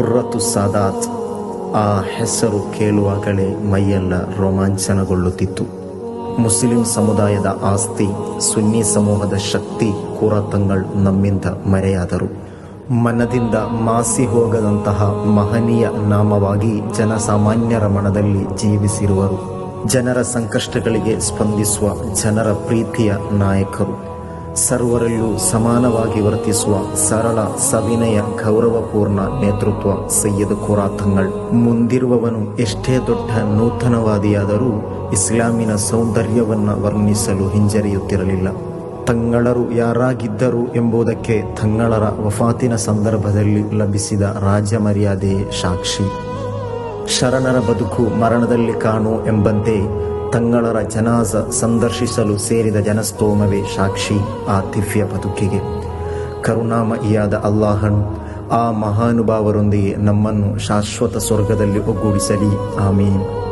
ಖುರ್ರತು ಸಾದಾತ್ ಆ ಹೆಸರು ಕೇಳುವಾಗಲೇ ಮೈಯೆಲ್ಲ ರೋಮಾಂಚನಗೊಳ್ಳುತ್ತಿತ್ತು. ಮುಸ್ಲಿಂ ಸಮುದಾಯದ ಆಸ್ತಿ, ಸುನ್ನಿ ಸಮೂಹದ ಶಕ್ತಿ ಕುರತಂಗಳು ನಮ್ಮಿಂದ ಮರೆಯಾದರು. ಮನದಿಂದ ಮಾಸಿ ಹೋಗದಂತಹ ಮಹನೀಯ ನಾಮವಾಗಿ ಜನಸಾಮಾನ್ಯರ ಮನದಲ್ಲಿ ಜೀವಿಸಿರುವರು. ಜನರ ಸಂಕಷ್ಟಗಳಿಗೆ ಸ್ಪಂದಿಸುವ ಜನರ ಪ್ರೀತಿಯ ನಾಯಕರು. ಸರ್ವರಲ್ಲೂ ಸಮಾನವಾಗಿ ವರ್ತಿಸುವ ಸರಳ, ಸವಿನಯ, ಗೌರವಪೂರ್ಣ ನೇತೃತ್ವ ಸೈಯದ್ ಕುರಾತಂಗಳ್ ಮುಂದಿರುವವನು ಎಷ್ಟೇ ದೊಡ್ಡ ನೂತನವಾದಿಯಾದರೂ ಇಸ್ಲಾಮಿನ ಸೌಂದರ್ಯವನ್ನು ವರ್ಣಿಸಲು ಹಿಂಜರಿಯುತ್ತಿರಲಿಲ್ಲ. ತಂಗಳರು ಯಾರಾಗಿದ್ದರು ಎಂಬುದಕ್ಕೆ ತಂಗಳರ ವಫಾತಿನ ಸಂದರ್ಭದಲ್ಲಿ ಲಭಿಸಿದ ರಾಜ್ಯ ಮರ್ಯಾದೆಯೇ ಸಾಕ್ಷಿ. ಶರಣರ ಬದುಕು ಮರಣದಲ್ಲಿ ಕಾಣು ಎಂಬಂತೆ ತಂಗಳರ ಜನಾಸ ಸಂದರ್ಶಿಸಲು ಸೇರಿದ ಜನಸ್ತೋಮವೇ ಸಾಕ್ಷಿ ಆ ದಿವ್ಯ ಬದುಕಿಗೆ. ಕರುಣಾಮಯಿಯಾದ ಅಲ್ಲಾಹನು ಆ ಮಹಾನುಭಾವರೊಂದಿಗೆ ನಮ್ಮನ್ನು ಶಾಶ್ವತ ಸ್ವರ್ಗದಲ್ಲಿ ಒಗ್ಗೂಡಿಸಲಿ. ಆಮೀನ್.